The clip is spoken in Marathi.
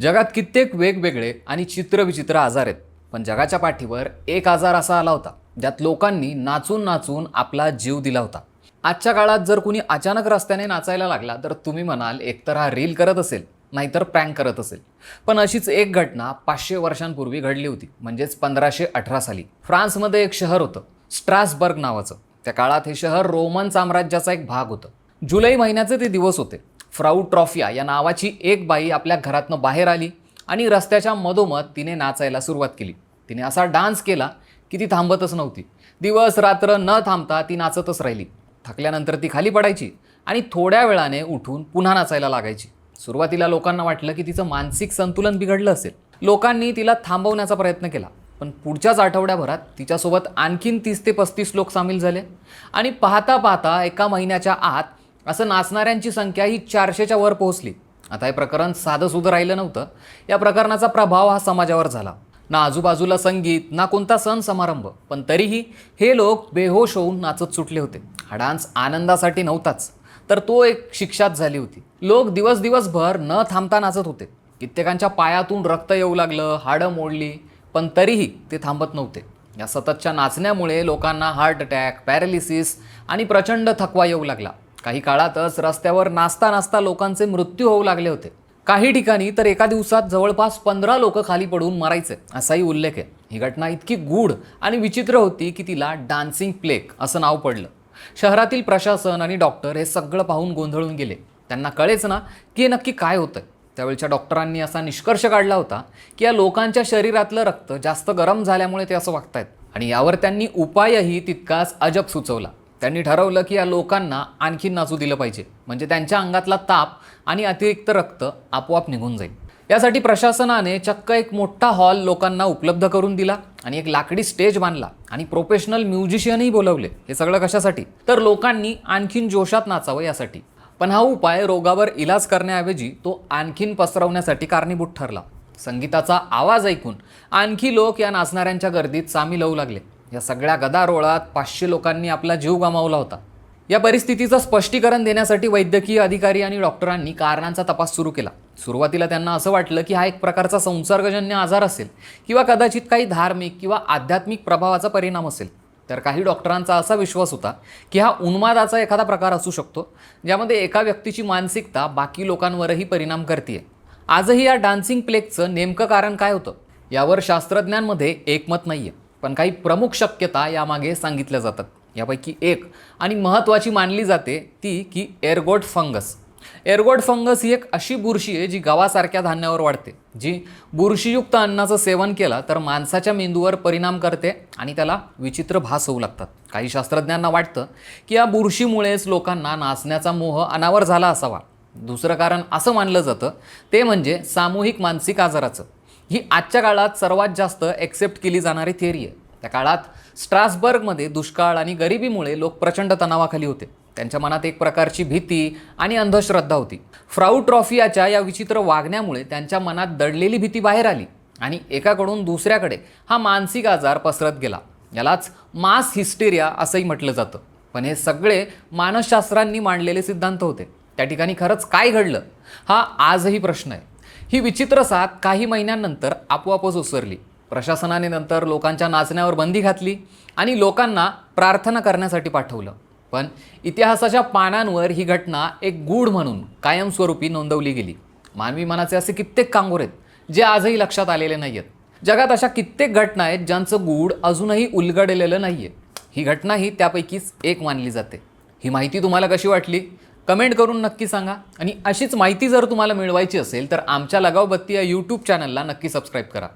जगात कित्येक वेगवेगळे आणि चित्रविचित्र आजार आहेत पण जगाच्या पाठीवर एक आजार असा आला होता ज्यात लोकांनी नाचून नाचून आपला जीव दिला होता. आजच्या काळात जर कुणी अचानक रस्त्याने नाचायला लागला तर तुम्ही म्हणाल एकतर हा रील करत असेल नाहीतर प्रँक करत असेल. पण अशीच एक घटना पाचशे वर्षांपूर्वी घडली होती म्हणजेच पंधराशे अठरा साली. फ्रान्समध्ये एक शहर होतं स्ट्रासबर्ग नावाचं. त्या काळात हे शहर रोमन साम्राज्याचा एक भाग होतं. जुलै महिन्याचे ते दिवस होते. फ्राऊ ट्रॉफिया या नावाची एक बाई आपल्या घरातनं बाहेर आली आणि रस्त्याच्या मधोमध तिने नाचायला सुरुवात केली. तिने असा डान्स केला की ती थांबतच नव्हती. दिवस रात्र न थांबता ती नाचतच राहिली. थकल्यानंतर ती खाली पडायची आणि थोड्या वेळाने उठून पुन्हा नाचायला लागायची. सुरुवातीला लोकांना वाटलं की तिचं मानसिक संतुलन बिघडलं असेल. लोकांनी तिला थांबवण्याचा प्रयत्न केला पण पुढच्याच आठवड्याभरात तिच्यासोबत आणखीन तीस ते पस्तीस लोक सामील झाले आणि पाहता पाहता एका महिन्याच्या आत असं नाचणाऱ्यांची संख्या ही चारशेच्या वर पोहोचली. आता हे प्रकरण साधं सुधं राहिलं नव्हतं. या प्रकरणाचा प्रभाव हा समाजावर झाला. ना आजूबाजूला संगीत ना कोणता सण समारंभ. पण तरीही हे लोक बेहोश होऊन नाचत सुटले होते. हा डान्स आनंदासाठी नव्हताच. तर तो एक शिक्षाच झाली होती. लोक दिवस दिवसभर न थांबता नाचत होते. कित्येकांच्या पायातून रक्त येऊ लागलं हाडं मोडली पण तरीही ते थांबत नव्हते. या सततच्या नाचण्यामुळे लोकांना हार्ट अटॅक पॅरालिसिस आणि प्रचंड थकवा येऊ लागला. काही काळातच रस्त्यावर नाचता नाचता लोकांचे मृत्यू होऊ लागले होते. काही ठिकाणी तर एका दिवसात जवळपास पंधरा लोक खाली पडून मरायचे असाही उल्लेख आहे. ही घटना इतकी गूढ आणि विचित्र होती की तिला डान्सिंग प्लेक असं नाव पडलं. शहरातील प्रशासन आणि डॉक्टर हे सगळं पाहून गोंधळून गेले. त्यांना कळेच ना की हे नक्की काय होतं त्यावेळच्या डॉक्टरांनी असा निष्कर्ष काढला होता की या लोकांच्या शरीरातलं रक्त जास्त गरम झाल्यामुळे ते असं वागतायत आणि यावर त्यांनी उपायही तितकाच अजब सुचवला. त्यांनी ठरवलं की या लोकांना आणखी नाचू दिलं पाहिजे. म्हणजे त्यांच्या अंगातला ताप आणि अतिरिक्त रक्त आपोआप निघून जाईल. यासाठी प्रशासनाने चक्क एक मोठा हॉल लोकांना उपलब्ध करून दिला आणि एक लाकडी स्टेज बांधला आणि प्रोफेशनल म्युझिशियनही बोलवले. हे सगळं कशासाठी? तर लोकांनी आणखीन जोशात नाचावं यासाठी. पण हा उपाय रोगावर इलाज करण्याऐवजी तो आणखीन पसरवण्यासाठी कारणीभूत ठरला. संगीताचा आवाज ऐकून आणखी लोक या नाचणाऱ्यांच्या गर्दीत सामील होऊ लागले. या सगळ्या गदारोळात पाचशे लोकांनी आपला जीव गमावला होता. या परिस्थितीचं स्पष्टीकरण देण्यासाठी वैद्यकीय अधिकारी आणि डॉक्टरांनी कारणांचा तपास सुरू केला. सुरुवातीला त्यांना असं वाटलं की हा एक प्रकारचा संसर्गजन्य आजार असेल किंवा कदाचित काही धार्मिक किंवा आध्यात्मिक प्रभावाचा परिणाम असेल. तर काही डॉक्टरांचा असा विश्वास होता की हा उन्मादाचा एखादा प्रकार असू शकतो ज्यामध्ये एका व्यक्तीची मानसिकता बाकी लोकांवरही परिणाम करते आजही या डान्सिंग प्लेगचं नेमकं कारण काय होतं? यावर शास्त्रज्ञांमध्ये एकमत नाही आहे पण काही प्रमुख शक्यता यामागे सांगितल्या जातात. यापैकी एक आणि महत्त्वाची मानली जाते ती की एअरगोट फंगस. एअरगोट फंगस ही एक अशी बुरशी आहे जी गव्हासारख्या धान्यावर वाढते जी बुरशीयुक्त अन्नाचं सेवन केलं तर माणसाच्या मेंदूवर परिणाम करते आणि त्याला विचित्र भास होऊ लागतात. काही शास्त्रज्ञांना वाटतं की या बुरशीमुळेच लोकांना नाचण्याचा मोह अनावर झाला असावा. दुसरं कारण असं मानलं जातं ते म्हणजे सामूहिक मानसिक आजाराचं. ही आजच्या काळात सर्वात जास्त एक्सेप्ट केली जाणारी थिअरी आहे. त्या काळात स्ट्रासबर्गमध्ये दुष्काळ आणि गरिबीमुळे लोक प्रचंड तणावाखाली होते. त्यांच्या मनात एक प्रकारची भीती आणि अंधश्रद्धा होती. फ्राऊ ट्रॉफियाच्या या विचित्र वागण्यामुळे त्यांच्या मनात दडलेली भीती बाहेर आली आणि एकाकडून दुसऱ्याकडे हा मानसिक आजार पसरत गेला. यालाच मास हिस्टेरिया असंही म्हटलं जातं. पण हे सगळे मानसशास्त्रांनी मांडलेले सिद्धांत होते. त्या ठिकाणी खरंच काय घडलं? हा आजही प्रश्न आहे. ही विचित्र साथ काही महिन्यांनंतर आपोआपच ओसरली. प्रशासनाने नंतर लोकांच्या नाचण्यावर बंदी घातली आणि लोकांना प्रार्थना करण्यासाठी पाठवलं. पण इतिहासाच्या पानांवर ही घटना एक गूढ म्हणून कायमस्वरूपी नोंदवली गेली. मानवी मनाचे असे कित्येक कांगोर आहेत जे आजही लक्षात आलेले नाही आहेत जगात अशा कित्येक घटना आहेत ज्यांचं गूढ अजूनही उलगडलेलं नाही आहे ही घटना ही त्यापैकीच एक मानली जाते. ही माहिती तुम्हाला कशी वाटली? कमेंट करून नक्की सांगा. आणि अशीच माहिती जर तुम्हाला मिळवायची असेल तर आमच्या लगावबत्ती या यूट्यूब चॅनलला नक्की सबस्क्राईब करा.